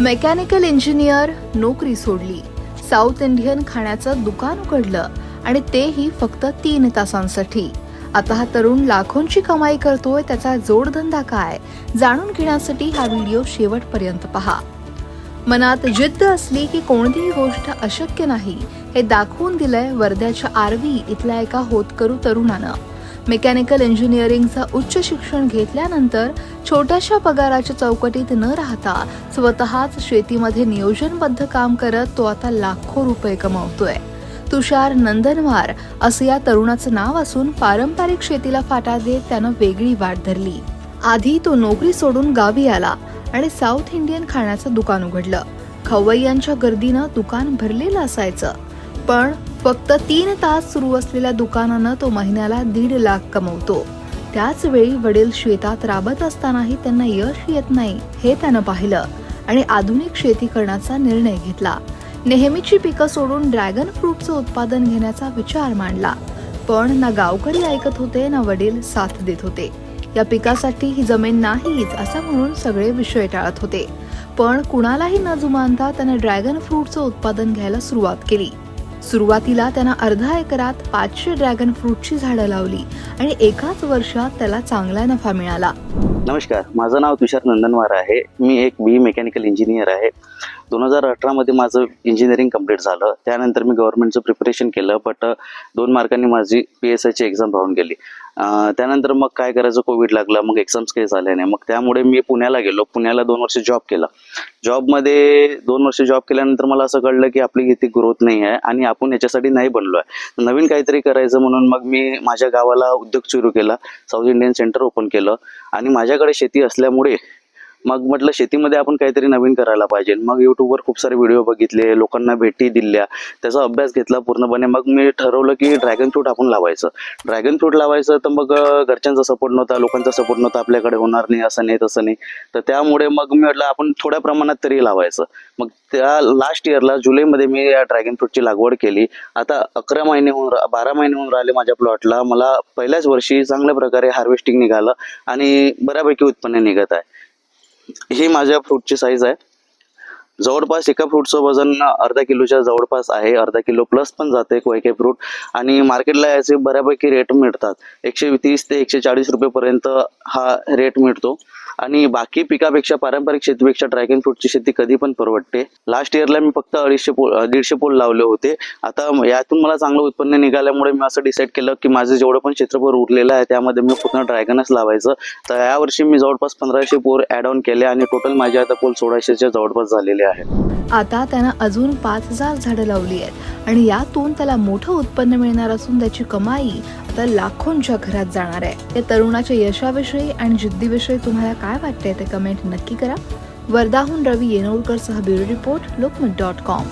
Mechanical engineer नोकरी सोडली. South Indian खाण्याचं दुकान उघडलं आणि तेही फक्त तीन तासांसाठी. आता हा तरुण लाखोंची कमाई करतोय त्याचा जोडधंदा काय? जाणून घेण्यासाठी हा व्हिडिओ शेवटपर्यंत पहा. मनात जिद्द असली की कोणतीही गोष्ट अशक्य नाही हे दाखवून दिलंय वर्ध्याच्या आरवी इथल्या एका होतकरू तरुणानं. मेकॅनिकल इंजिनिअरिंगचं उच्च शिक्षण घेतल्यानंतर छोट्याशा पगाराच्या चौकटीत न राहता स्वतःच शेतीमध्ये नियोजनबद्ध काम करत तो आता लाखो रुपये कमावतोय. तुषार नंदनवार असं या तरुणाचं नाव असून पारंपरिक शेतीला फाटा देत त्यानं वेगळी वाट धरली. आधी तो नोकरी सोडून गावी आला आणि साऊथ इंडियन खाण्याचं दुकान उघडलं. खवय्यांच्या गर्दीनं दुकान भरलेलं असायचं. पण फक्त तीन तास सुरू असलेल्या दुकानानं तो महिन्याला दीड लाख कमवतो. त्याच वेळी वडील शेतात राबत असतानाही त्यांना यश येत नाही हे त्यानं पाहिलं आणि आधुनिक शेती करण्याचा निर्णय घेतला. नेहमीची पिकं सोडून ड्रॅगन फ्रूटचं उत्पादन घेण्याचा विचार मांडला. पण ना गावकरी ऐकत होते ना वडील साथ देत होते. या पिकासाठी ही जमीन नाहीच असं म्हणून सगळे विषय टाळत होते. पण कुणालाही न जुमानता त्यानं ड्रॅगन फ्रूटचं उत्पादन घ्यायला सुरुवात केली. सुरुवातीला त्यानं अर्धा एकरात पाचशे ड्रॅगन फ्रूटची झाडं लावली आणि एकाच वर्षात त्याला चांगला नफा मिळाला. नमस्कार माझं नाव तुषार नंदनवार आहे. मी एक बी मेकॅनिकल इंजिनियर आहे. दोन हजार अठरामध्ये माझं इंजिनिअरिंग कंप्लीट झालं. त्यानंतर मी गव्हर्नमेंटचं प्रिपरेशन केलं बट दोन मार्कांनी माझी पी एस आयची एक्झाम राहून गेली. त्यानंतर मग काय करायचं? कोविड लागला मग एक्झाम्स काही झाल्या नाही. मग त्यामुळे मी पुण्याला गेलो. पुण्याला दोन वर्ष जॉब केला. जॉबमध्ये दोन वर्ष जॉब केल्यानंतर मला असं कळलं की आपली इथे ग्रोथ नाही आहे आणि आपण याच्यासाठी नाही बनलो आहे नवीन काहीतरी करायचं म्हणून मग मी माझ्या गावाला उद्योग सुरू केला. साऊथ इंडियन सेंटर ओपन केलं. आणि माझ्याकडे शेती असल्यामुळे मग म्हटलं शेतीमध्ये आपण काहीतरी नवीन करायला पाहिजे. मग युट्यूबवर खूप सारे व्हिडिओ बघितले लोकांना भेटी दिल्या. त्याचा अभ्यास घेतला पूर्णपणे. मग मी ठरवलं की ड्रॅगन फ्रूट आपण लावायचं. ड्रॅगन फ्रूट लावायचं तर मग घरच्यांचा सपोर्ट नव्हता लोकांचा सपोर्ट नव्हता आपल्याकडे होणार नाही असं नाही तसं नाही. तर त्यामुळे मग मी म्हटलं आपण थोड्या प्रमाणात तरी लावायचं. मग त्या लास्ट इयरला जुलैमध्ये मी या ड्रॅगन फ्रूटची लागवड केली. आता अकरा महिने होऊन रा- बारा महिने होऊन राहिले माझ्या प्लॉटला मला पहिल्याच वर्षी चांगल्या प्रकारे हार्वेस्टिंग निघालं आणि बऱ्यापैकी उत्पन्न निघत आहे. ही माझ्या फ्रूटची साईज आहे. जवळपास एका फ्रूटचं वजन अर्धा किलोच्या जवळपास आहे. अर्धा किलो प्लस पण जाते काही काही फ्रूट आणि मार्केटला याचे बऱ्यापैकी रेट मिळतात. एकशे तीस ते एकशे चाळीस रुपयेपर्यंत हा रेट मिळतो. आणि बाकी पिकापेक्षा पारंपरिक शेतीपेक्षा ड्रॅगन फ्रूटची शेती कधी पण परवडते. लास्ट इयरला मी फक्त अडीचशे पोल दीडशे पोल लावले होते. आता यातून मला चांगलं उत्पन्न निघाल्यामुळे मी असं डिसाईड केलं की माझं जेवढं पण क्षेत्रफळ उरलेलं आहे त्यामध्ये मी पूर्ण ड्रॅगनच लावायचं. तर यावर्षी मी जवळपास पंधराशे पोर ॲड ऑन केले आणि टोटल माझे आता पोल सोळाशेच्या जवळपास झालेले आहेत आता त्यानं अजून पाच हजार झाडं लावली आहेत आणि यातून त्याला मोठं उत्पन्न मिळणार असून त्याची कमाई आता लाखोंच्या घरात जाणार आहे. या तरुणाच्या यशाविषयी आणि जिद्दीविषयी तुम्हाला काय वाटतंय ते कमेंट नक्की करा. वर्धाहून रवी येनोळकर सह bureau report Lokmat dot com